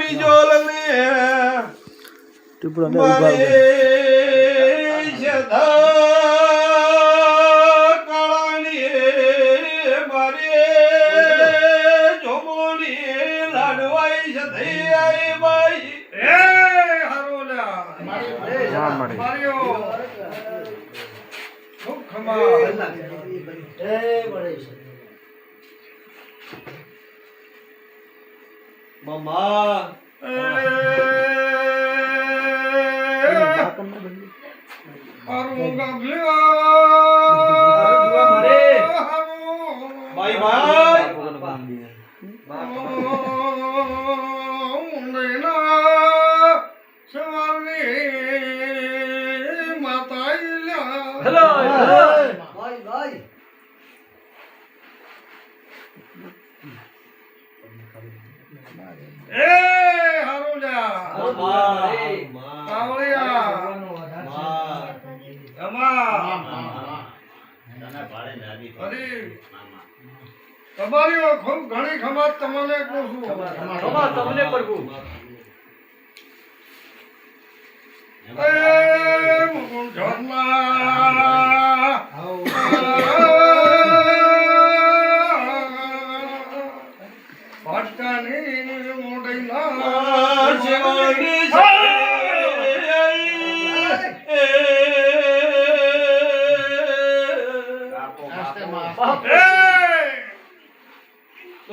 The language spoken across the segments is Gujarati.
બીજોલ ને ટીપડો ને ઊભા મારે. કાળાણીએ મારે જોમોની લાડવાઈ સધી આઈ બાઈ એ હરોલા હા, મળી. માર્યો ખૂબ ખમા મમ્મા મારું ભાઈ ભાઈ હેલો તમારી ખૂબ ઘણી ખમાત તમને ખમા તમને પ્રભુ ભટકાની મોઢઈના શિવાની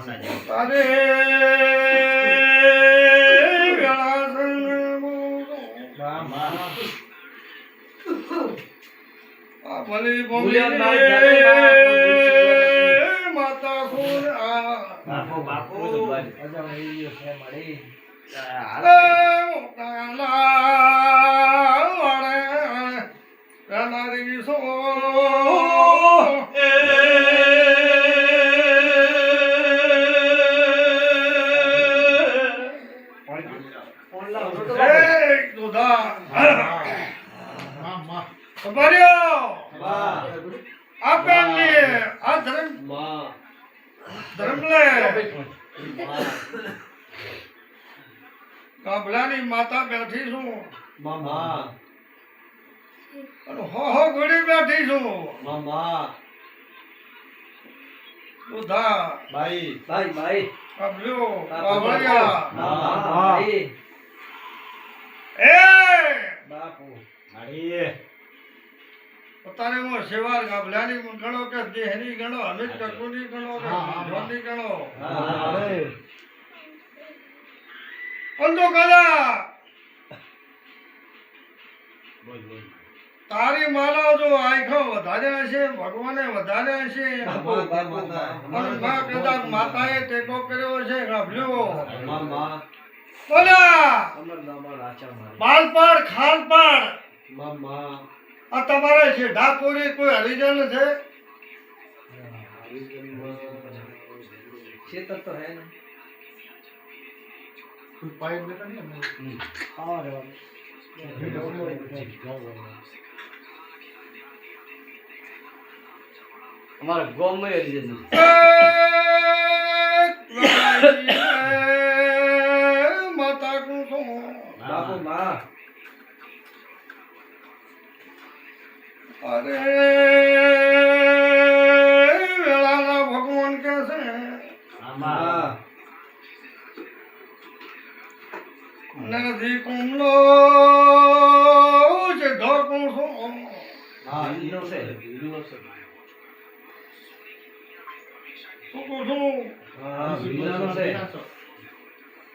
સંગ બોલું. આ ભલી ભૂલ્યા ના ભૂલી ઘરે ના માતા સુર આ બાપુ બાપુ અજા મેરી છે મળી ગાભલાની માતા બેઠી છું. અને હો હો ઘોડી બેઠી છું. દુધા ભાઈ ભાઈ ભાઈ ગાભલ્યો બાપુ, ગાભલિયા ભાઈ એ! બાપુ. પોતાને હું સેવાર ગાભલાની ગણો કે દેહની ગણો અમિત કટુની ગણો કે જોની ગણો? પંતો કાલા તારી માલા જો આખો વધારે હશે ભગવાને વધારે હશે. પણ મા કદાચ માતાએ ટેકો કર્યો છે ગાભલ્યો બોલા. બાલપાડ ખાલપાડ આ તમારે છે ડાકોરી કોઈ હરિજન છે? તો હે ને. ఫైర్ పెట్టండి కావాలి আমার গম হয়ে যেন মাতা কুসুম না আরে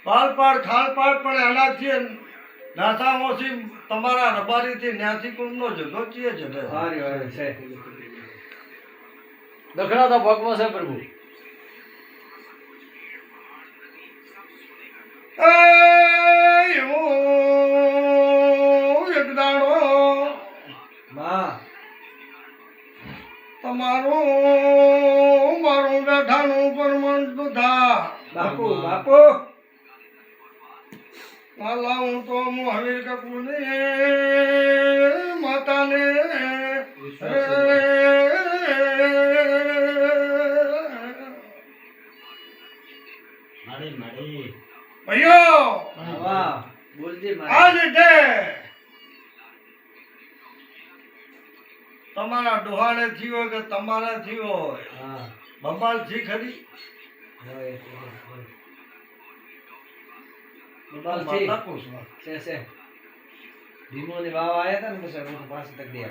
પાલપાડ ખાલપાડ પણ એના છીએ. નાથાઓથી તમારા રબારીથી ન્યાથી કુંભનો જગો છીએ જડે દખડાતા ભાગમાં છે પ્રભુ. તમારું મારું બેઠાનું પરમણ દુધા બાપુ બાપુ. માલા હું તો હું હવે કપૂર ને માતાને. ભાઈઓ આજ રીતે તમારા ડોહાને થયો કે તમારે થયો હોય? હા. થી ખરી? છે. છે. વાવ આયા ને પાસે તક દે તો.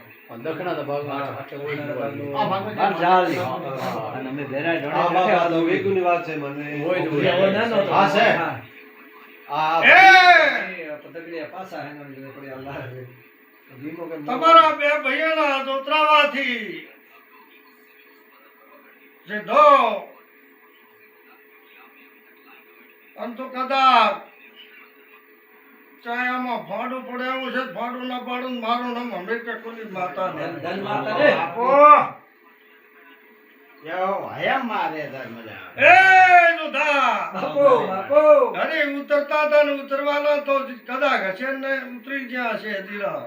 હોય હોય. છે. હેનો પડી અલ્લાહ ભીમો કે તમારા બે ભાઈ દોતરાવાથી જે આમ કદાચ ચાહે આમાં ફાડું છે ફાડું ના પાડું મારું નામ અંબેડકર કુલી માતા ને ધન ધન માતા રે. એ દુધા બાપુ બાપુ. ઘરે ઉતરતા હતા ને ઉતરવાના તો કદાચ હશે ને ઉતરી ગયા હશે ધીરા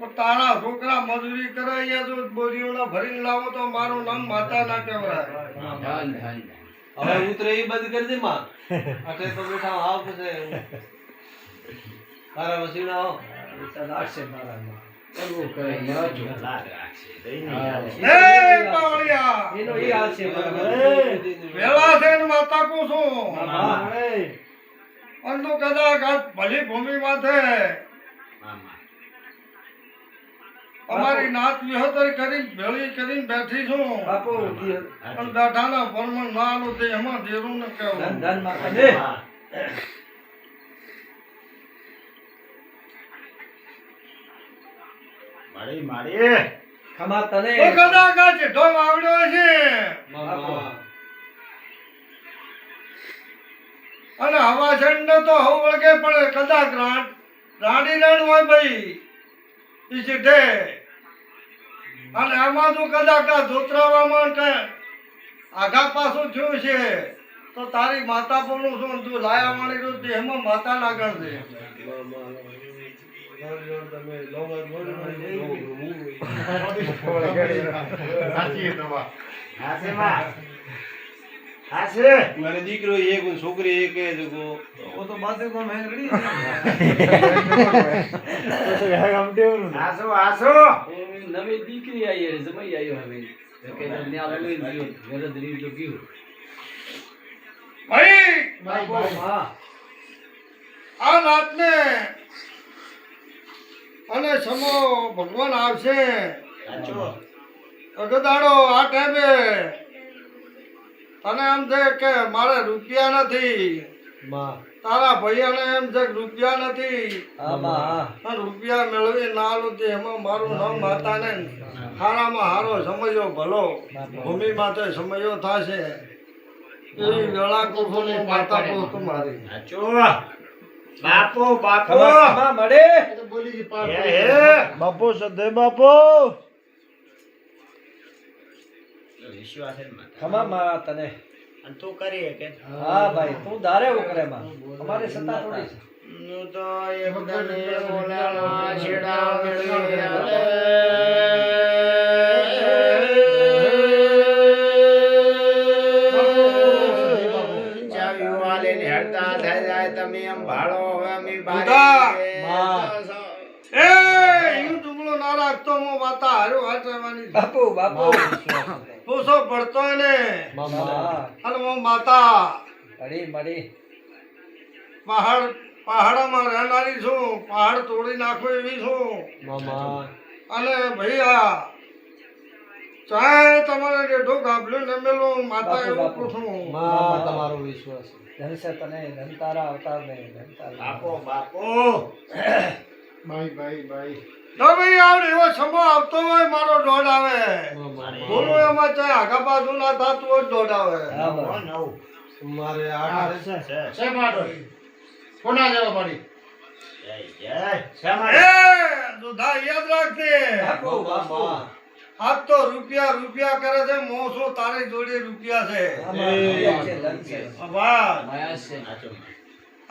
પણ તારા છોકરા મજૂરી કરે અહીંયા જો બોરીઓના ભરીને લાવો તો મારું નામ માતા ના કહેવાય. ધન, ધન. હવે ઉતરે એ બંધ કરી દે માં. તો બેઠા આવ પછી આવ ઉત્તર આવશે મારામાં. કરવું કરે ઈ આવજો. એ પાવળિયા. એનો ઈ આવશે વેલા છે માતા કો છું. હા. કદાચ ભલી ભૂમિ માથે અમારી નાત વિહોતર કરી ભેળી કરીને બેઠી છું. બાપુ પણ દાઢાના પરમણ ના આલું તે એમાં ધીરું ને ધન કહેવું ધન માતા ને ખમા તને. ઓ કદા કા છે ચિઠ્ઠો વાવડ્યો છે મામા અને હવા છંડ તો હવ વળગે પણ કદાચ રાણ રાણી રાણ હોય ભાઈ ઈ ચિઠ્ઠે અને આમાં તું કદાચ આ ધોતરાવામાં કે આઘા પાછું થયું છે તો તારી માતા પણ શું તું લાયા વાળી રહ્યું દેહમાં માતા ના ગણ દે મારે દીકરો એક છોકરી એક તો માથે કોમ હે રડી નવી દીકરી આવી જમાઈ આવ્યો હવે. કે ન્યા લઈને ગયો, ઘરે જ તો ગયું. ભાઈ! હા. આ નાતને અને સમો ભગવાન આવશે. અગદાડો આ ટાઈમે તને એમ છે કે મારે રૂપિયા નથી. તારા ભૈયાને એમ છે કે રૂપિયા નથી. રૂપિયા મેળવી ના આલું એમાં મારું નામ માતાને હારામાં હારો સમયો ભલો ભૂમિ માટે સમયો થશે. એવી વેળા કુફોની માતા પોસ્ત મારી. ખમા ખમા મળે બાપો સદે બાપો! ખમા માં તને. હા ભાઈ તું ધારે એવું કરે માં અમારે સત્તા થોડી છે. બાપુ બાપુ. પૂછો પડતો ને અને માતા. મળી મળી પહાડ પહાડમાં રહેનારી છું. પહાડ તોડી નાખો એવી છું. મામા. અને ભૈયા ચાહે તમારે રેઢો ગાભલ્યું ને મેલું માતા બાપુ, એવું કૃષ્ણમાં તમારો વિશ્વાસ ધન તને ધનતારા અવતાર ને ધન તારા તો ભાઈ આવડે એવો સમો આવતો હોય મારો દોડ આવે. બોલું એમાં ચાહે આગા પાછું ના થતું હોય દોડ આવે. મારે આઠ છે. છે છે. કોના જેવા પાડી જય જય. દુધા યાદ રાખજે. બા, બા, બા. આજ તો રૂપિયા રૂપિયા કરે છે મોસો તારી જોડે રૂપિયા છે.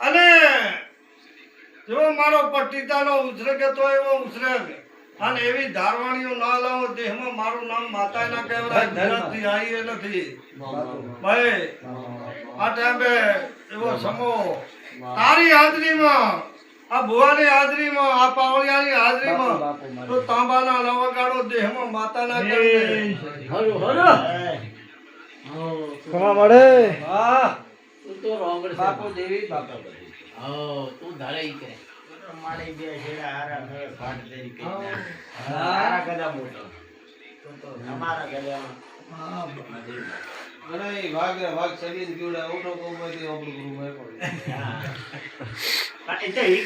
અને જેવો મારો પટ્ટીતાનો ઉછરે કે તો એવો ઉછરે અને એવી ધારવાણીઓ ના લાવો દેહમાં મારું નામ માતા ના કહેવાય ગુજરાતથી આવી એ નથી. ભાઈ આ ટાઈમે એવો સમો તારી હાજરીમાં આ ભુવાની હાજરીમાં આ પાવળિયાની હાજરીમાં. તો તાંબાના લવગાડો દેહમાં માતાના કરે હરો હરો જય. હા. વાહ તું તો રોંગડ છે. બાપુ દેવી બાપો હા તું ધારે ઈ કરે. મારે બે છેડા હારા મે ફાટ દેરી કે. હા. તારા ગદા મોટો. અમારા ગદામાં અને વાઘ વાઘ કોમાંથી આપણું ગુરુ ભાઈ પણ કરી.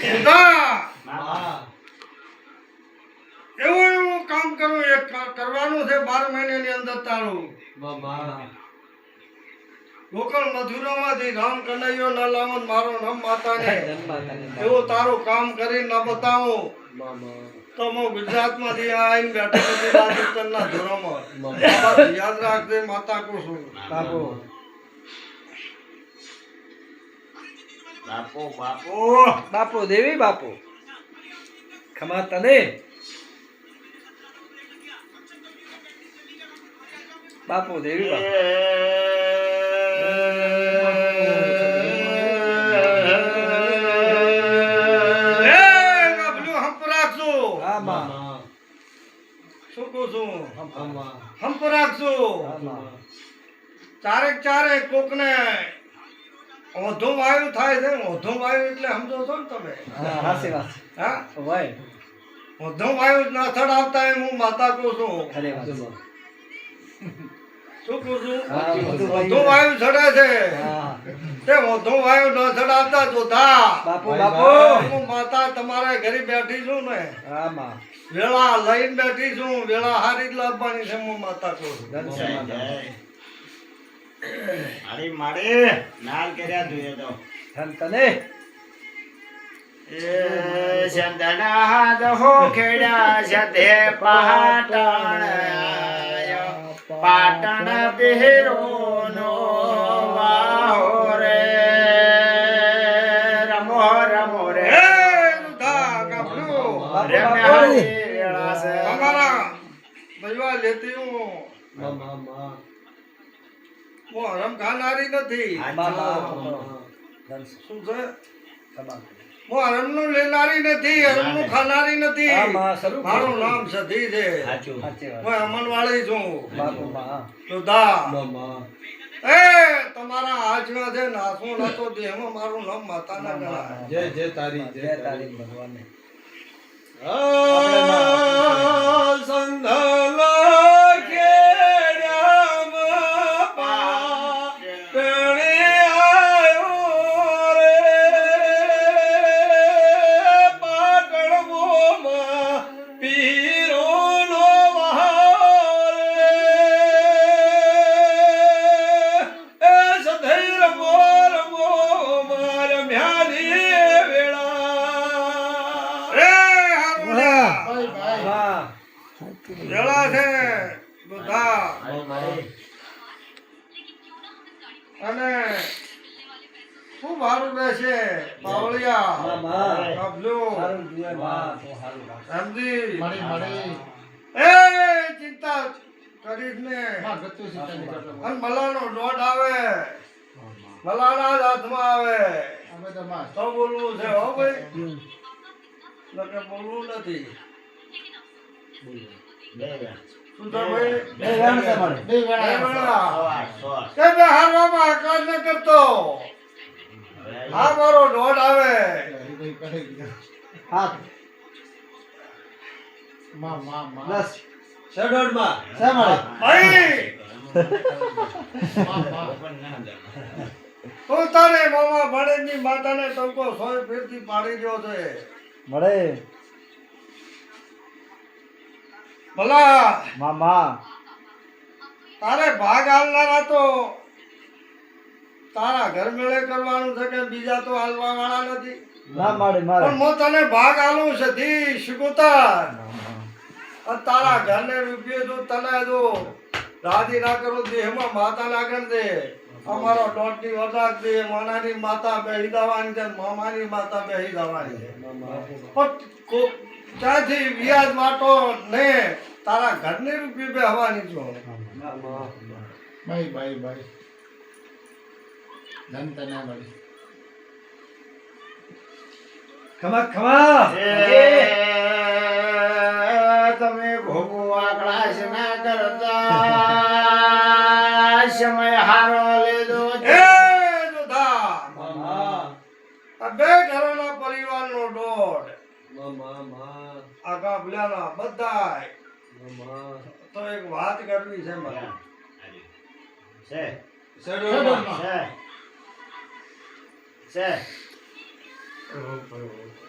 એવું એવું કામ કરવું એ કરવાનું છે બાર મહિનાની અંદર તારું. ગોકળ મથુરામાંથી રામ કનૈયો ન લાવો ને મારું નામ માતાને એવું તારું કામ કરીને ના બતાવું. તો હું ગુજરાતમાંથી આવીને બેઠો નથી રાજસ્થાનના ધોરણમાં. યાદ રાખજે માતા કો છું બાપો. બાપો બાપો. બાપુ દેવી બાપો. ખમા તને. બાપો દેવી બાપુ. હંપ રાખશું ચારેક ચારેક કોકને ઓધો વાયુ થાય છે. ઓધો વાયુ એટલે સમજો છો ને તમે. હા વાત. હા? હોય. ઓધો વાયુ જ ના થડાવતા એમ હું માતા કહું છું. ખરે વાત. શું કહું છું? ઓધો વાયુ ચડે છે. તે ઓધો વાયુ ન ચડાવતા જોતા બાપુ બાપુ. હું માતા તમારે ઘરે બેઠી છું ને. હા માં. વેળા લઈને બેઠી છું. વેળા હારી જ લાવવાની છે હું માતા કહું છું સમાધાન મારી નાલ કર્યા જોઈએ તો. ધન તને એ ચંદના દહો ખેડા સધે પાટણ પાટણ પહેરો નો વાહો રે. લેતી હું. હું હરમ ખાનારી નથી. શું છે? લેનારી નથી ખાનારી નથી. મારું નામ સધી છે. હું અમનવાળી છું. બા. એ તમારા હાથમાં છે નાસું નાતો દેહમાં મારું નામ માતાના ગણાય. જય જય તારી જય તારી. ભગવાનને Aa, હારવામાં બોલવું નથી. કરતો. આ મારો દોઢ આવે. હાથમાં ભાઈ. તું તારે મામા ભાણેજની માતાને ટંકો સોય ફેરથી પાડી ગયો છે. મળે. ભલા. માં માં તારે ભાગ હાલનારા તો તારા ઘર મેળે કરવાનું છે કે બીજા તો હાલવા વાળા નથી? ના મારે મારે. પણ હું તને ભાગ આલું છે ધી શિકોતર તારા ઘરને રૂપિયો જો તને જો રાજી ના કરો દેહમાં માતા લાગણ દે. અમારો દોઢની વડાક દે માનાની માતા બેહી દવાની છે મામાની માતા બેહી દવાની છે. પણ ત્યાંથી વ્યાજ વાટો ને તારા ઘરની રૂપી બે હવાની છો. ભાઈ ભાઈ ભાઈ. ધન તને મળી. ખમા ખમા. તમે ભોગવા કળાશ ના કરતા સમય હારો લેજો એ જોધા આ બે ઘરોના પરિવારનો દોડ આ ગાભલાના બધાય તો એક વાત કરવી છે મને. છે? છે છે.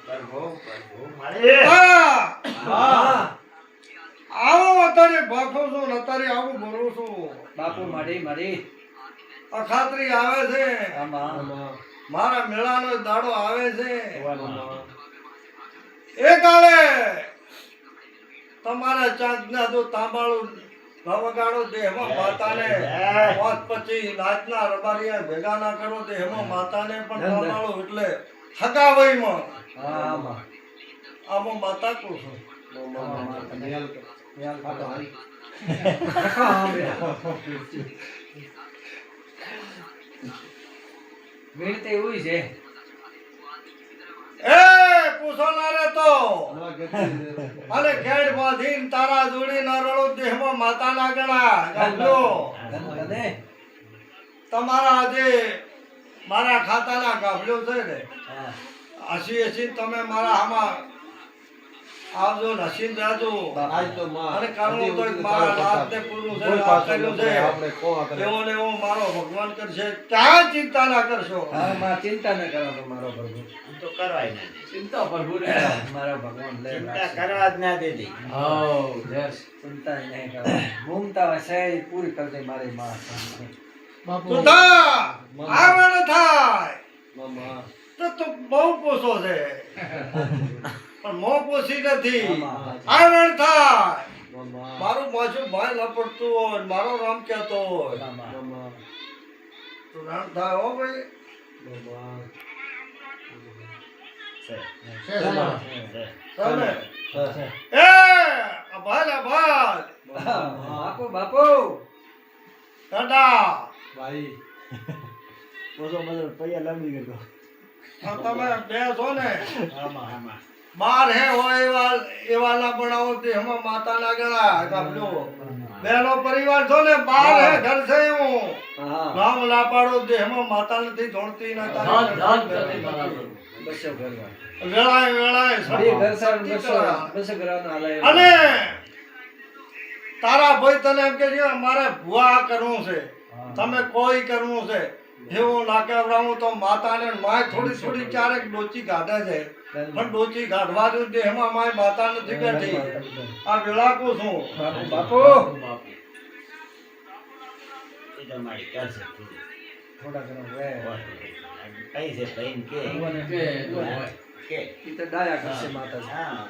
પ્રભુ પ્રભુ મળે હા! આવો અત્યારે ભાખો છું અત્યારે આવું બોલું છું. બાપુ મારી મારી. અખાત્રી આવે છે. આમાં. મારા મેળાનો દાડો આવે છે. એ કાળે તમારા ચાંદના જો તાંબાળું ભવગાડો દેહમાં માતાને. પાંચ પછી નાચના રબારિયા ભેગા ના કરો દેહમાં માતાને પણ તાંબાળું એટલે હગાવઈમાં આમાં આમાં માતા કું છું? વીણ તો એવું છે. એ પૂછોનારે તો. અને ઘેડ બાંધીને તારા જોડી ના રળો દેહમાં માતા ના ગણા ગામલો તમારા આજે મારા ખાતાના ગાભલ્યો છે ને. હસી હસી તમે મારા આમાં આવજો નસીન જાજો. આજ તો માં અને કારણો તો મારા નાથને પૂરું છે નથી. છે? એવો ને એવો મારો ભગવાન કરશે. ક્યાં ચિંતા ના કરશો? હા માં ચિંતા ના કરો મારો પ્રભુ આમ તો કરવાય ના ચિંતા પ્રભુ મારા ભગવાન લે ચિંતા કરવા જ ના દેતી. હો જસ. ચિંતા નહીં કરવા ભૂમતા હોય પૂરી કરી દે મારી માં. સુધા આવણ થાય! મામા. તો તો બહુ પોસો છે. પણ મો પોસી નથી. આવણ થાય! મારું પાછું ભાઈ ન પડતું હોય મારો રામ કહેતો હોય. તો રામ થાય હો ભાઈ. બાપુ બાપુ દાદા ભાઈ બોલો મને પૈયા લાંબી ગયો તમે બે છો ને. આમાં આમાં બાર હે હોય એવા એવા બનાવો તે એમાં માતા ના ગણા કાપજો બેનો પરિવાર છો ને બાર હે ઘર છે હું. નામ લાપાડો તે એમાં માતા નથી જોડતી ના તારી. બસો કરવા વેળાએ વેળાએ બે ઘર સારું બસો બસો કરવાનો હાલે અને તારા ભાઈ તને એમ કે છે મારે ભુવા કરવું છે. તમે કોઈ કરવું છે? એવું ના કહેવડાવું તો માતાને માય થોડી થોડી ક્યારેક ડોચી કાઢે છે. પણ ડોચી કાઢવા દઉં તે એમાં માય માતા નથી બેઠી. આ વેળાકું છું. બાપુ થોડા ઘણો કઈ છે ભાઈ કે? કે તો હોય. કે. ઈ તો ડાયા કરશે માતાજી. હા.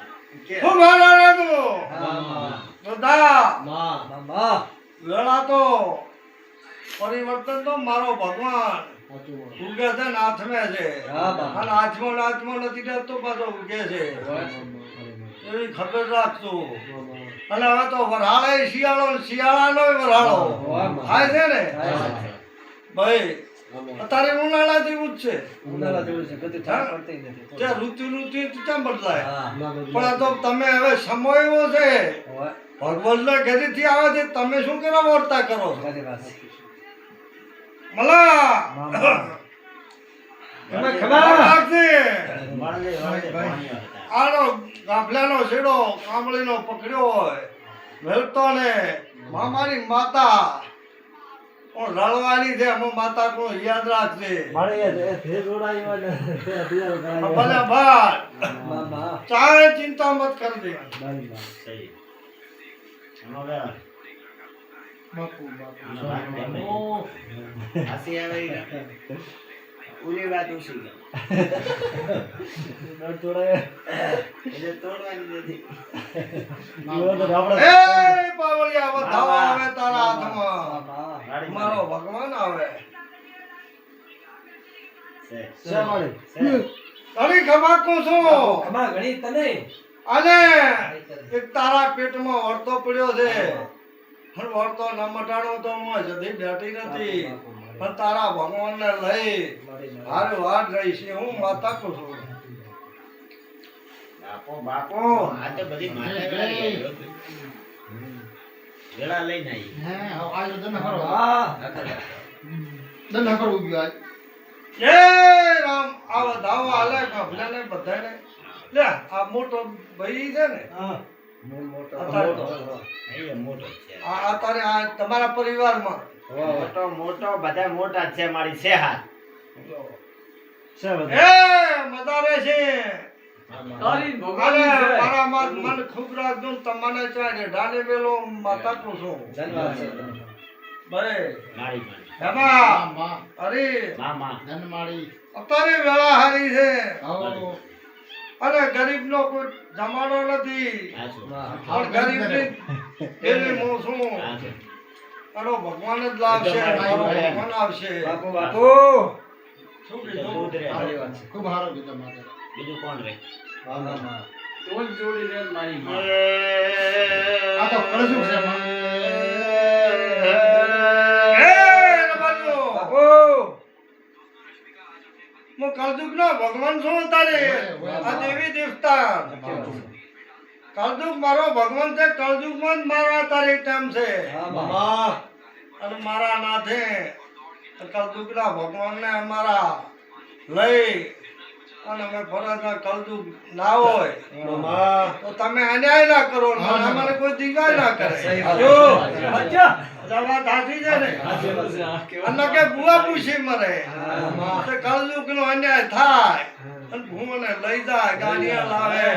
કે? શું મારા રાગું? હા તો દા માં. મામા વેળા તો પરિવર્તન તો મારો ભગવાન. માં. ઉગે છે છે. હા, બાપા. અને હાથમાં ને નથી રહેતો પાછો ઉગે છે. એવી ખબર રાખજો અને હવે તો વરાળે શિયાળો ને શિયાળાનો વરાળો. થાય છે ને? ભાઈ અત્યારે ઉનાળા જેવું જ છે. ઉનાળા જેવું છે. બધી ઠાર પડતી નથી. તે ઋતુ ઋતુ કેમ બદલાય. પણ તો તમે હવે સમય એવો છે. ભગવાનના ઘરેથી આવે છે. તમે શું કરવા વર્તા કરો મલા! તમે ખબર રાખજે આનો ગાભલાનો છેડો કામળીનો પકડ્યો હોય. વેલતો ને મામાની માતા. પણ રળવાની છે અમે માતા કોણ યાદ રાખજે. મારે એ ભેજ ઉડાવી હોય ને. ભલે ભાઈ મામા ચાહે ચિંતા મત કરજે. સહી. એમાં વેળા આનો વાત આવે વાત તોડવાની નથી એવો તો આપણે એ પાવળિયા વધાવો આવે તારા હાથમાં વાળી મારો ભગવાન આવે છે. શા વાળી? છે. તારી ખમાકું છું ખમા ઘણી તને અને એક તારા પેટમાં વળતો પડ્યો છે પણ વળતો ન મટાડો તો હું જદી બેઠી નથી પણ તારા ભગવાનને લઈ હારે વાત રહી છે હું માતા કું છું બાપો બાપો આ તો બધી માથે વાળી. લઈને આવી એ રામ. આવા ધાવા હાલે કપડાને બધાને. લે આ મોટો ભાઈ છે ને? હા. મોટો. અત્યારે મોટો. આ આ તારે આ તમારા પરિવારમાં? મોટો મોટો બધા મોટા છે મારી છે હાથ શા બધા? એ મદારે છે. તારી ભગવાન મારા મન ખૂબ રાખજો તમને ચાલે ડાલે મેલો માતા કું છું. ધન્યવાદ છે મારી મારી અરે મામા. અત્યારે વેળા હારી છે અને ગરીબ નો કોઈ જમાડો નથી. ગરીબની પેલી હું છું. હાચું. ભગવાન જ લાવશે ભગવાન આવશે. બાપુ બાપુ. શું કીધું? રે. સારી વાત બીજું કોણ રે? તો જોડી રે મારી માં. એ હું કલદુક નો ભગવાન છું તારે આ દેવી દેવતા કલદુક મારો ભગવાન છે કલદુકમાં મારા તારે ટાઈમ છે. અને મારા નાથે કલદુક ના ભગવાન ને અમારા લઈ અને અમે ફરજ કલદુક ના હોય. તો તમે અન્યાય ના કરો અમારે કોઈ દીવાય ના કરે. જવા થાકી છે ને. સાચી વાત છે આ કેવું અને કે બુઆ પૂછી મરે. તો કલયુગ નો અન્યાય થાય. અને ભૂમને લઈ જાય ગાંડિયા લાવે?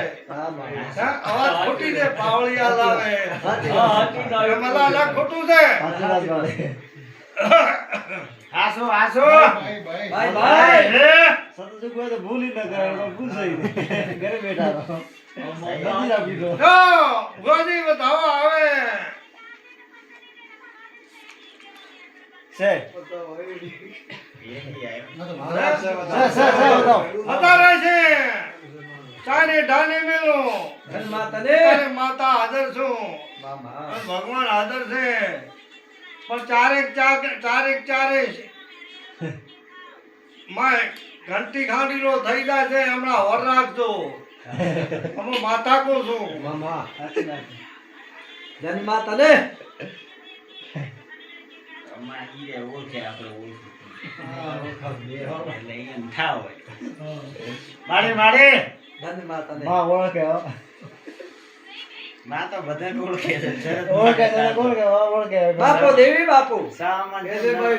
અવાજ ખોટી છે પાવળિયા લાવે. એ ખોટું છે. વાળી. હાસો હાસો. ભાઈ ભાઈ સતત કોઈ તો ભૂલી ન કરે ભૂસાઈ ઘરે બેઠા રહો. દો ઉગાડી બતાવો આવે. છે. ચારે ઢાલે મેલો. માતા હાજર છું. ભગવાન હાજર છે. પણ ચારેક ચાર ચારેક ચારે માય ઘંટી ખાંડીલો થઈ જાય છે હમણાં હોર રાખજો. અમે માતા કો છું. જન્મા સાચી અમારા ઈ રે ઓળખે આપણે ઓળખું. એટલે એમ થાવ મારે મારે. ઓળખે હો. માં ઓળખે છે ઓળખે માટે ઓળખે ઓળખે. બાપુ દેવી બાપુ. સામાન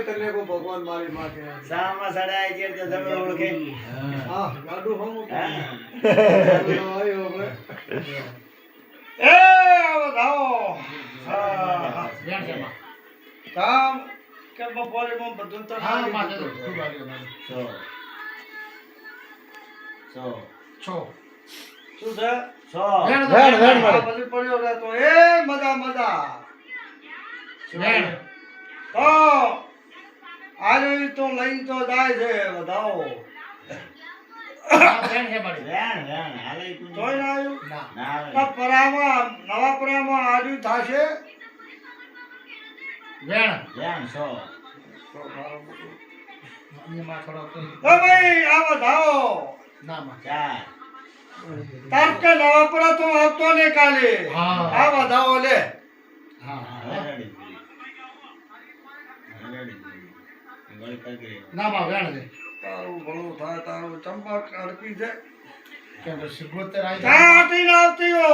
તને કો ભગવાન મારી માં કે સામા સડાય છે તો તમે ઓળખે. હા ગાડું હમ હા. એ આવો જાઓ હા કામ કે બધું તો. સો. સો. શું છે? સો. વેણ વેણ આ બધું પડ્યો રહેતો એ મજા મજા. તો આજે તો લઈને તો જાય છે વેણ વેણ તું નવા પરામાં આજુ થશે. વેણ. સો ઓ ભાઈ આ બધાઓ ચાર તાર કે નવા પરા તો આવતો ને કાલે. આ બધાઓ લે. હા. હવે રેડી થઈ. વળી તારું ભલું થાય તારું ચંપક અડકી છે કેમ કે સિગ્ગોતેર આવી ને આવતી હો.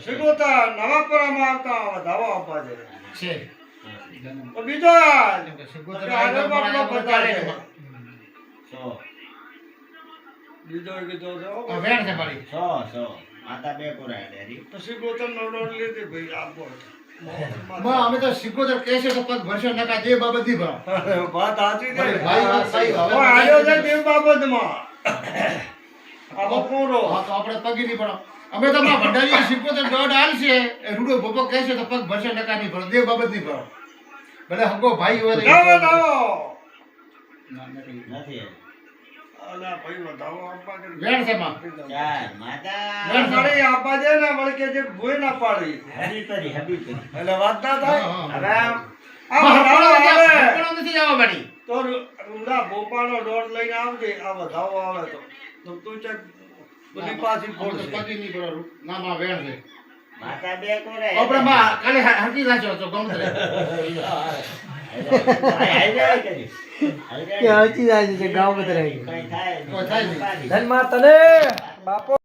શીખોતા નવા પરામાં આવતા બધાઓ આપવા છે છે. બીજો આજ. કેમ કે સિગ્ગોતેર કે આગળ બાપનો બતાવે છે. સો. બીજો કીધો છે વેણ છે મારી સો સો. માતા બે કોરા ડેરી. પછી ગોતમ નવડો લીધી ભાઈ આપો. માં અમે તો સિકોતર કેસે તો પગ ભરશે નકા જે બાબત નહીં વાત સાચી છે. ભાઈ, વાત સાચી. હવે છે તે બાબતમાં. આ બપોરો હા તો આપણે પગી નહીં પણ અમે તો માં ભંડારી સિકોતર દોઢ હાલશે એ રૂડો ભોપો કહેશે તો પગ ભરશે નકા નહીં ભરો. જે બાબત નહીં ભરો. ભલે હગો ભાઈ હોય તો એ લાવો ભરો. લાવો નથી. અલા ભાઈ બતાવો આપવા દે. વેણ છે માં. ચાર માતા. વેણ સાડી આપવા દે ને વળી કે જે ભોય ના પાડી. હરી કરી હબી કરી એટલે વાત ના થાય. હવે આ આવે. નથી જવા પાડી. તો રૂડા ભોપાનો દોડ લઈને આવજે આ વધાવો આવે તો. તો ચક બધી પાછી અમે તો નહીં ભરો ના વેણ છે. માતા બે કોરે આપણે માં કાલે તો હજી છે ગામ. પાડી. ધનમાં તને બાપો.